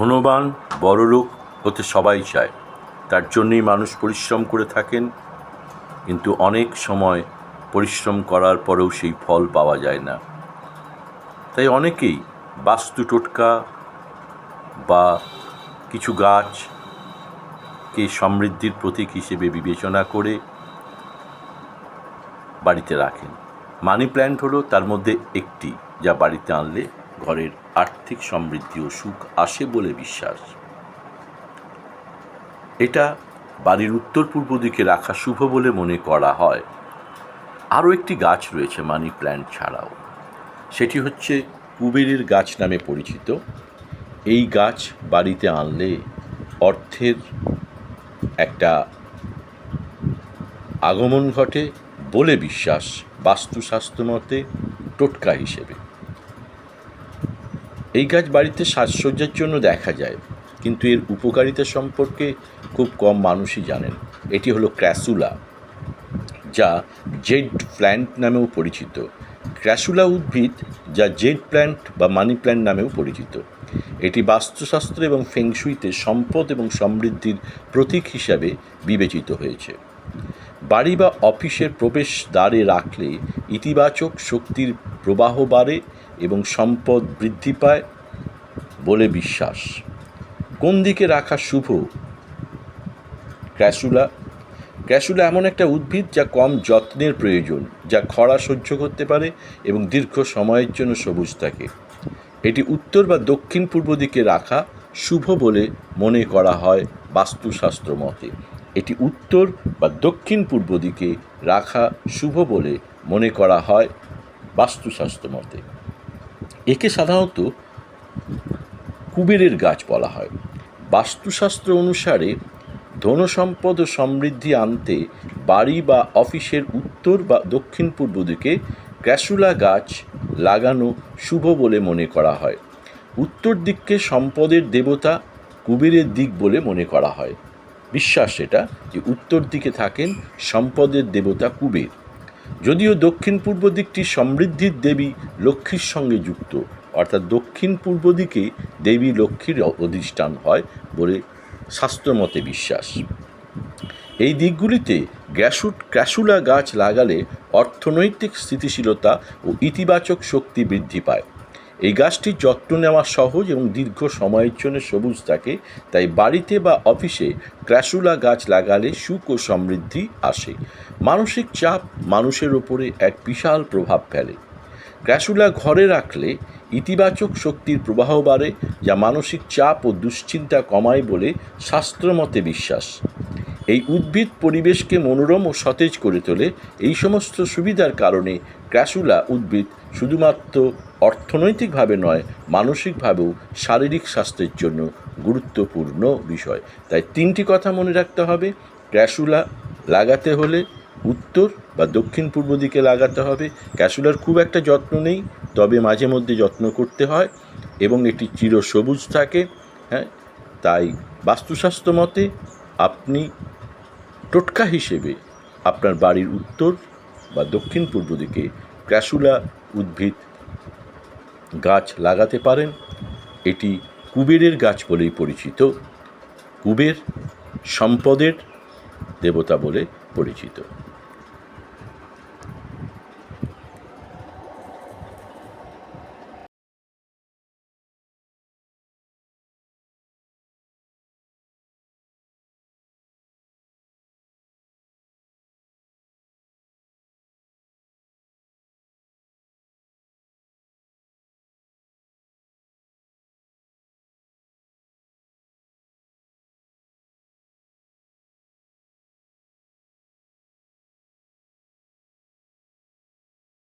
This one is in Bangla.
ধনবান বড়লোক হতে সবাই চায়। তার জন্যেই মানুষ পরিশ্রম করে থাকেন। কিন্তু অনেক সময় পরিশ্রম করার পরেও সেই ফল পাওয়া যায় না। তাই অনেকেই বাস্তু টোটকা বা কিছু গাছকে সমৃদ্ধির প্রতীক হিসেবে বিবেচনা করে বাড়িতে রাখেন। মানি প্ল্যান্ট হলো তার মধ্যে একটি যা বাড়িতে আনলে ঘরের আর্থিক সমৃদ্ধি ও সুখ আসে বলে বিশ্বাস। এটা বাড়ির উত্তর পূর্ব দিকে রাখা শুভ বলে মনে করা হয়। আরও একটি গাছ রয়েছে মানি প্ল্যান্ট ছাড়াও। সেটি হচ্ছে কুবেরের গাছ নামে পরিচিত। এই গাছ বাড়িতে আনলে অর্থের একটা আগমন ঘটে বলে বিশ্বাস বাস্তুশাস্ত্র মতে টোটকা হিসেবে। এই গাছ বাড়িতে সাজসজ্জার জন্য দেখা যায়, কিন্তু এর উপকারিতা সম্পর্কে খুব কম মানুষই জানেন। এটি হলো ক্র্যাসুলা, যা জেড প্ল্যান্ট নামেও পরিচিত। ক্র্যাসুলা উদ্ভিদ যা জেড প্ল্যান্ট বা মানি প্ল্যান্ট নামেও পরিচিত। এটি বাস্তুশাস্ত্র এবং ফেংশুইতে সম্পদ এবং সমৃদ্ধির প্রতীক হিসাবে বিবেচিত হয়েছে। বাড়ি বা অফিসের প্রবেশ দ্বারে রাখলে ইতিবাচক শক্তির প্রবাহ বাড়ে এবং সম্পদ বৃদ্ধি পায় বলে বিশ্বাস। কোন দিকে রাখা শুভ? ক্র্যাসুলা ক্র্যাসুলা এমন একটা উদ্ভিদ যা কম যত্নের প্রয়োজন, যা খরা সহ্য করতে পারে এবং দীর্ঘ সময়ের জন্য সবুজ থাকে। এটি উত্তর বা দক্ষিণ পূর্ব দিকে রাখা শুভ বলে মনে করা হয় বাস্তুশাস্ত্র মতে। এটি উত্তর বা দক্ষিণ পূর্ব দিকে রাখা শুভ বলে মনে করা হয় বাস্তুশাস্ত্র মতে। একে সাধারণত কুবেরের গাছ বলা হয়। বাস্তুশাস্ত্র অনুসারে ধনসম্পদ ও সমৃদ্ধি আনতে বাড়ি বা অফিসের উত্তর বা দক্ষিণ পূর্ব দিকে ক্র্যাসুলা গাছ লাগানো শুভ বলে মনে করা হয়। উত্তর দিককে সম্পদের দেবতা কুবেরের দিক বলে মনে করা হয়। বিশ্বাস এটা যে উত্তর দিকে থাকেন সম্পদের দেবতা কুবের। যদিও দক্ষিণ পূর্ব দিকটি সমৃদ্ধির দেবী লক্ষ্মীর সঙ্গে যুক্ত, অর্থাৎ দক্ষিণ পূর্ব দিকে দেবী লক্ষ্মীর অধিষ্ঠান হয় বলে শাস্ত্রমতে বিশ্বাস। এই দিকগুলিতে গ্যাসুট ক্যাসুলা গাছ লাগালে অর্থনৈতিক স্থিতিশীলতা ও ইতিবাচক শক্তি বৃদ্ধি পায়। এই গাছটির যত্ন নেওয়া সহজ এবং দীর্ঘ সময়ের জন্য সবুজ থাকে, তাই বাড়িতে বা অফিসে ক্র্যাসুলা গাছ লাগালে সুখ ও সমৃদ্ধি আসে। মানসিক চাপ মানুষের ওপরে এক বিশাল প্রভাব ফেলে। ক্র্যাসুলা ঘরে রাখলে ইতিবাচক শক্তির প্রবাহ বাড়ে, যা মানসিক চাপ ও দুশ্চিন্তা কমায় বলে শাস্ত্রমতে বিশ্বাস। এই উদ্ভিদ পরিবেশকে মনোরম ও সতেজ করে তোলে। এই সমস্ত সুবিধার কারণে ক্র্যাসুলা উদ্ভিদ শুধুমাত্র অর্থনৈতিকভাবে নয়, মানসিকভাবেও শারীরিক স্বাস্থ্যের জন্য গুরুত্বপূর্ণ বিষয়। তাই তিনটি কথা মনে রাখতে হবে। ক্র্যাসুলা লাগাতে হলে উত্তর বা দক্ষিণ পূর্ব দিকে লাগাতে হবে। ক্যাসুলার খুব একটা যত্ন নেই, তবে মাঝে মধ্যে যত্ন করতে হয় এবং এটি চির সবুজ থাকে হ্যাঁ? তাই বাস্তুশাস্ত্র মতে আপনি টোটকা হিসেবে আপনার বাড়ির উত্তর বা দক্ষিণ পূর্ব দিকে ক্র্যাসুলা উদ্ভিদ গাছ লাগাতে পারেন। এটি কুবেরের গাছ বলেই পরিচিত। কুবের সম্পদের দেবতা বলে পরিচিত।